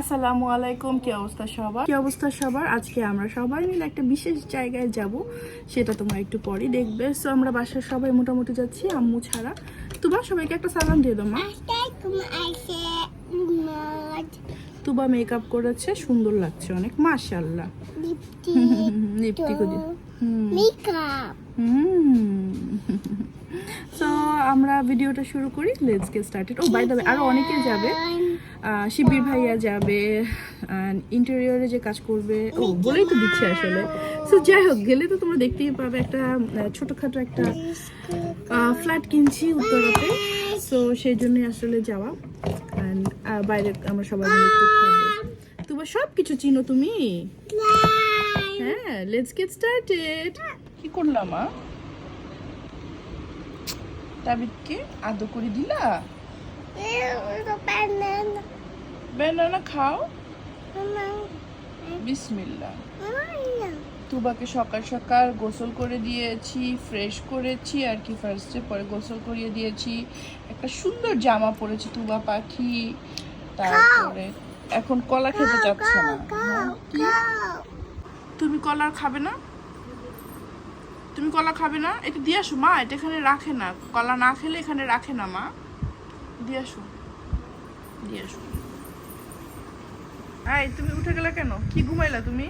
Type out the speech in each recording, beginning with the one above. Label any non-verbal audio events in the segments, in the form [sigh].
আসসালামু আলাইকুম কি অবস্থা সবার? কি অবস্থা সবার? আজকে আমরা সবাই মিলে একটা বিশেষ জায়গায় যাব সেটা তোমরা একটু পরেই দেখবে। সো আমরা বাসার সবাই মোটামুটি যাচ্ছি আম্মু ছাড়া। তুবা সবাইকে একটা সালাম দিয়ে দাও মা। তুবা মেকআপ করেছে সুন্দর লাগছে অনেক মাশাআল্লাহ। লিপস্টিক হুম Makeup. [laughs] সো আমরা ভিডিওটা শুরু করি let's get started O by দ্য আরও অনেকে যাবে। শিবির ভাইয়া যাবে ইন্টেরিয়রে যে কাজ করবে। ও বলেই তো দিচ্ছে আসলে। সো যাই হোক গেলে তো তোমরা দেখতেই পাবে একটা ছোটখাটো একটা ফ্ল্যাট কিনছি উত্তরাতে। সো সেই জন্যই আসলে যাওয়া। বাইরে আমরা সবাই মিলে খাব। তোমার সব কিছু চিনো তুমি? হ্যাঁ লেটস গেট স্টার্টেড কি করলাম মা? তাবিদকে আদো করে দিলা. বেনানা খাও? বিসমিল্লা তুবাকে সকাল সকাল গোসল করে দিয়েছি ফ্রেশ করেছি আর কি ফার্স্টে পরে গোসল করিয়ে দিয়েছি। একটা সুন্দর জামা পরেছি তুবা পাখি। তারপরে এখন কলা খেতে চাচ্ছে না? তুমি কলার খাবে না? তুমি কলা খাবে না? এটা দিয়ে আসো, মা, এটা এখানে রাখে না। কলা না খেলে এখানে রাখে না, মা। দিয়ে আসো। দিয়ে আসো। এই, তুমি উঠে গেলে কেন? কি ঘুমাইলা তুমি?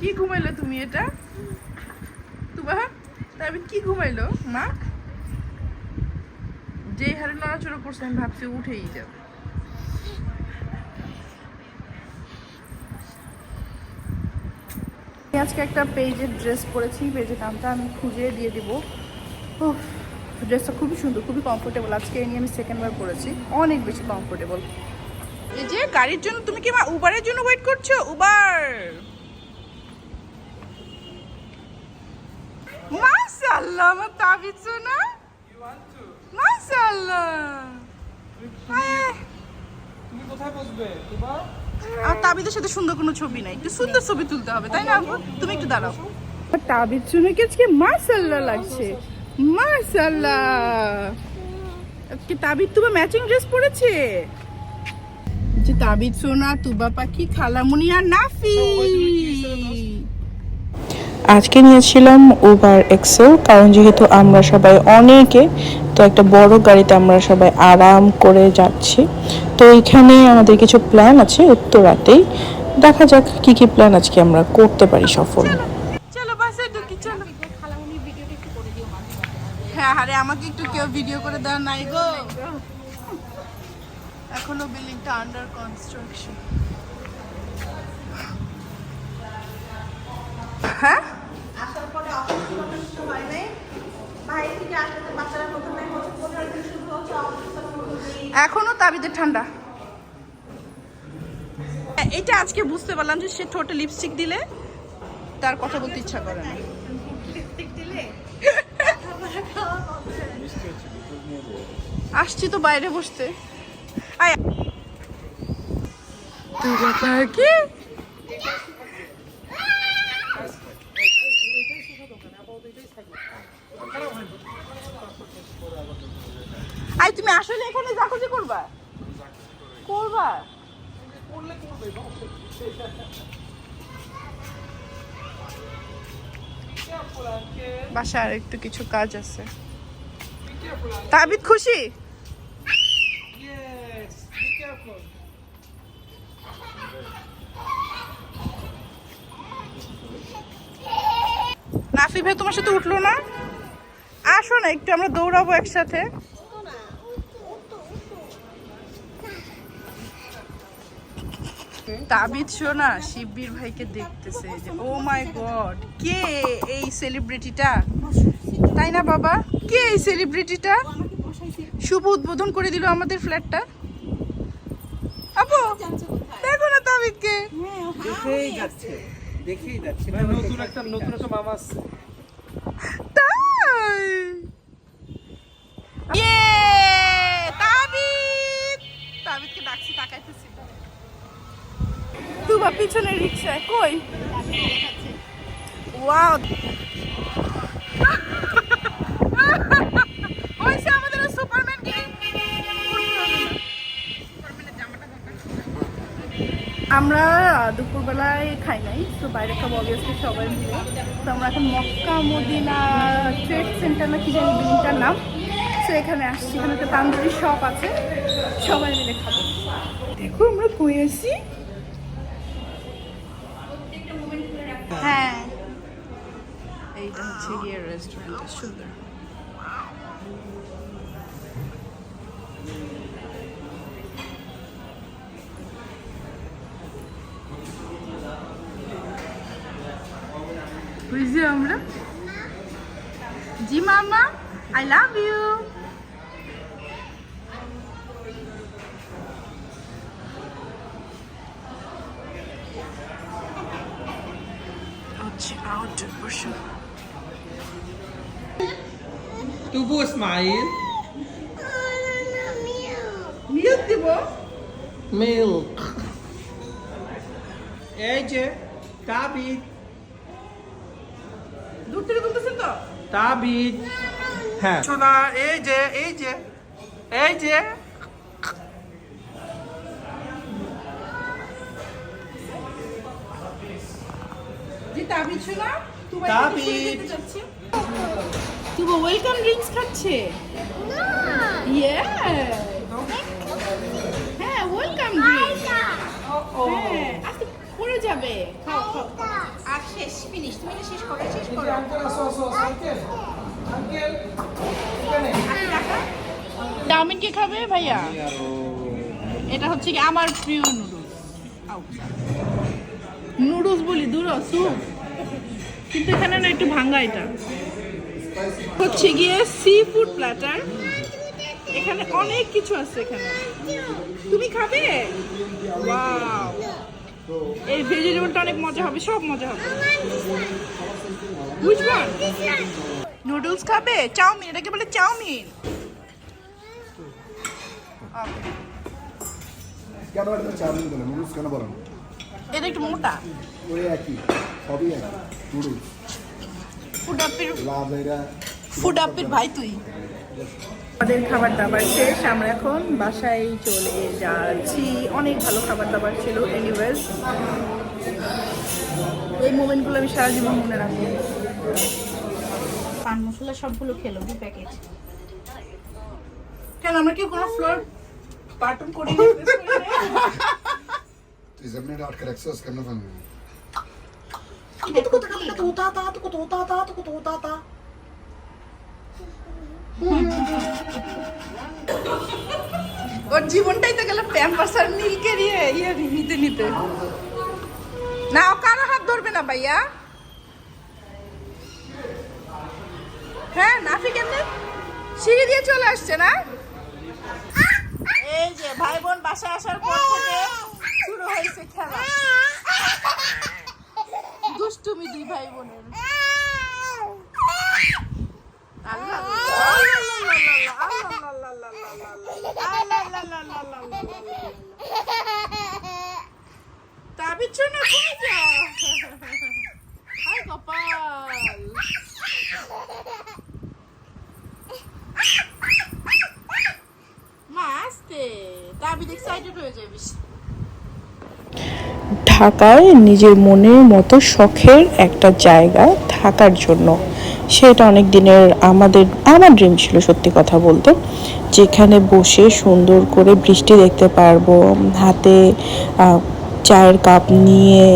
কি ঘুমাইলা তুমি এটা? তুবা তবে কি ঘুমাইলো, মা? যে হারে নড়াচড়া করছে, আমি ভাবছি উঠেই যাবে। আজকে একটা পেজের ড্রেস পরেছি পেজের নামটা আমি খুঁজে দিয়ে দিব। ড্রেসটা খুবই সুন্দর খুবই কমফোর্টেবল আজকে এই নিয়ে আমি সেকেন্ড বার পরেছি অনেক বেশি কমফোর্টেবল এই যে গাড়ির জন্য তুমি কি মা উবারের জন্য ওয়েট করছ? উবার মাশাআল্লাহ আমার তাবিজ না? মাশাআল্লাহ। তুমি কোথায় বসবে? তুবা আর তাবিদের সাথে সুন্দর কোনো ছবি নাই। একটু সুন্দর ছবি তুলতে হবে তাই না তুমি একটু দাঁড়াও। তাবিদ শুনে কি আজকে মাশাআল্লাহ লাগছে? মাশাআল্লাহ। আজকে তাবিদ তুবা ম্যাচিং ড্রেস পরেছে? যে তাবিদ সোনা তুবা পাখি খালামুনি আর নাফি। আজকে নিয়েছিলাম উবার এক্সেল কারণ যেহেতু আমরা সবাই অনেকে তো একটা বড় গাড়িতে আমরা সবাই আরাম করে যাচ্ছি। তো এখানে আমাদের কিছু প্ল্যান আছে উত্তরাতেই দেখা যাক কি কি প্ল্যান আজকে আমরা করতে পারি সফল। চলো বাসে হ্যাঁ আরে আমাকে একটু কেউ ভিডিও করে দেওয়া নাই গো। [laughs] এখনও বিল্ডিংটা আন্ডার কনস্ট্রাকশন হ্যাঁ এখনও তাবিদের ঠান্ডা। হ্যাঁ, এটা আজকে বুঝতে পারলাম যে সে ঠোঁটে লিপস্টিক দিলে তার কথা বলতে ইচ্ছা করে না। আসছি তো বাইরে বসতে। আয়। কি? আই তুমি আসলে এখানে জাকুজি করবা? করবা? বাসায় একটু কিছু কাজ আছে। তাবিদ খুশি? নাফি ভাই তোমার সাথে উঠল না? আসো না একটু আমরা দৌড়াবো একসাথে। তাবিদ শোনা শিববীর ভাইকে দেখতেছে যে। ও মাই গড কে এই সেলিব্রিটিটা তাই না বাবা? কে এই সেলিব্রিটিটা শুভ উদ্বোধন করে দিল আমাদের ফ্ল্যাটটা আপু দেখো না তাবিদকে দেখেই যাচ্ছে দেখেই যাচ্ছে। নতুন একটা নতুন একটা মামা আসছে। তাই? ইয়ে তুবা পিছনে রিক্সায় কই? ওয়াও! হইছে আমাদের সুপারম্যান কি? আমরা দুপুরবেলায় খাই নাই তো বাইরে খাব অবভিয়াসলি সবাই মিলে। তো আমরা এখন মক্কা মদিনা ট্রেড সেন্টার না কি জানি বিল্ডিংটার নাম। এখানে আসছি। এখানে একটা তান্দুরি শপ আছে। সবাই মিলে খাব। দেখো আমরা কই আসি হ্যাঁ। এইটা হচ্ছে গিয়ে রেস্টুরেন্টের সুন্দর। বুঝছি আমরা। জি মামা I love you outdoor portion তুবু smile milk দিব মিল্ক এই যে তাবিদ দূর থেকে তুলতেছেন তো তাবিদ হ্যাঁ শোনা এই যে এই যে এই যে তাবিজ শোনা তুবা তাবিজ। তুবা ওয়েলকাম ড্রিঙ্কস খাচ্ছে। ইয়ে হ্যাঁ ওয়েলকাম ড্রিঙ্কস হ্যাঁ আজকে পড়ে যাবে। খাও খাও আর শেষ ফিনিশ তুমি এটা শেষ করো শেষ করো। চাউমিন কে খাবে ভাইয়া? এটা হচ্ছে কি আমার প্রিয় নুডলস। নুডলস বলি দূর স্যুপ কিন্তু এখানে না একটু ভাঙ্গা এটা। হচ্ছে গিয়ে সি ফুড প্ল্যাটার এখানে অনেক কিছু আছে এখানে। তুমি খাবে? এই ভেজিটেবলটা অনেক মজা হবে, সব মজা হবে। Which নুডলস খাবে? চাউমিন এটাকে বলে চাউমিন কেন চাউমিন বলে? নুডলস কেন বলেন এটা একটু মোটা। ওই একই সবই একই নুডলস ফুড আপির লাভ এরা ফুড আপির ভাই তুই। আমাদের খাবার দাবার শেষ আমরা এখন বাসায় চলে যাচ্ছি। অনেক ভালো খাবার দাবার ছিল এনিওয়েজ এই মোমেন্টগুলো আমি সারা জীবন মনে রাখব। পান মশলা সবগুলো খেলো দু প্যাকেট। কেন আমরা কি কোনো ফ্লোর পার্টন করি তুই যেমনি আটকে রাখছিস কেন জানি ওর জীবনটাই তো গেল প্যাম্পাস আর নীলকে নিয়ে ইয়ে নিতে নিতে না ও কারও হাত ধরবে না ভাইয়া হ্যাঁ নাফি কেমনে সিঁড়ি দিয়ে চলে আসছে না এই যে ভাই বোন বাসায় আসার পর হয়েছে খেলা। দুষ্টুমি দুই ভাই বোনের আল্লাহ তাবিজ না কই যা হাই কপাল। মা, আসতে। তাবিজ এক্সাইটেড হয়ে যাবিস ঢাকায় নিজের মনের মতো শখের একটা জায়গা থাকার জন্য। সেটা অনেক দিনের আমাদের, আমার ড্রিম ছিল সত্যি কথা বলতে। যেখানে বসে সুন্দর করে বৃষ্টি দেখতে পারব, হাতে চায়ের কাপ নিয়ে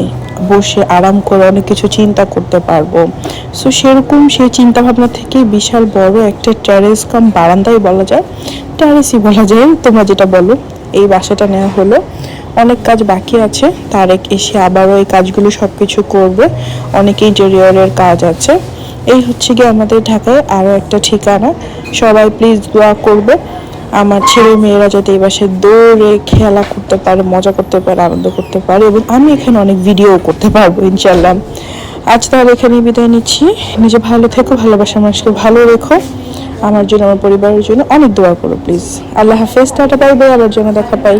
বসে আরাম করে অনেক কিছু চিন্তা করতে পারব। সো সেরকম সেই চিন্তাভাবনা থেকে বিশাল বড় একটা টেরেস কাম বারান্দাই বলা যায়। ট্যারেসই বলা যায়, তোমরা যেটা বলো। এই বাসাটা নেওয়া হলো। অনেক কাজ বাকি আছে। তারেক এসে আবারও এই কাজগুলো সব কিছু করবে। অনেক ইন্টেরিয়রের কাজ আছে। এই হচ্ছে গিয়ে আমাদের ঢাকায় আরও একটা ঠিকানা। সবাই প্লিজ দোয়া করবে। আমার ছেলে মেয়েরা যাতে এই বাসায় দৌড়ে খেলা করতে পারে, মজা করতে পারে, আনন্দ করতে পারে এবং আমি এখানে অনেক ভিডিও করতে পারব ইনশাল্লাহ আজ তাহলে এখানে বিদায় নিচ্ছি। নিজে ভালো থেকো ভালোবাসা মানুষকে ভালো রেখো। আমার জন্য, আমার পরিবারের জন্য অনেক দোয়া করো প্লিজ আল্লাহ হাফেজ, টাটা পাই আবার জন্য দেখা পাই।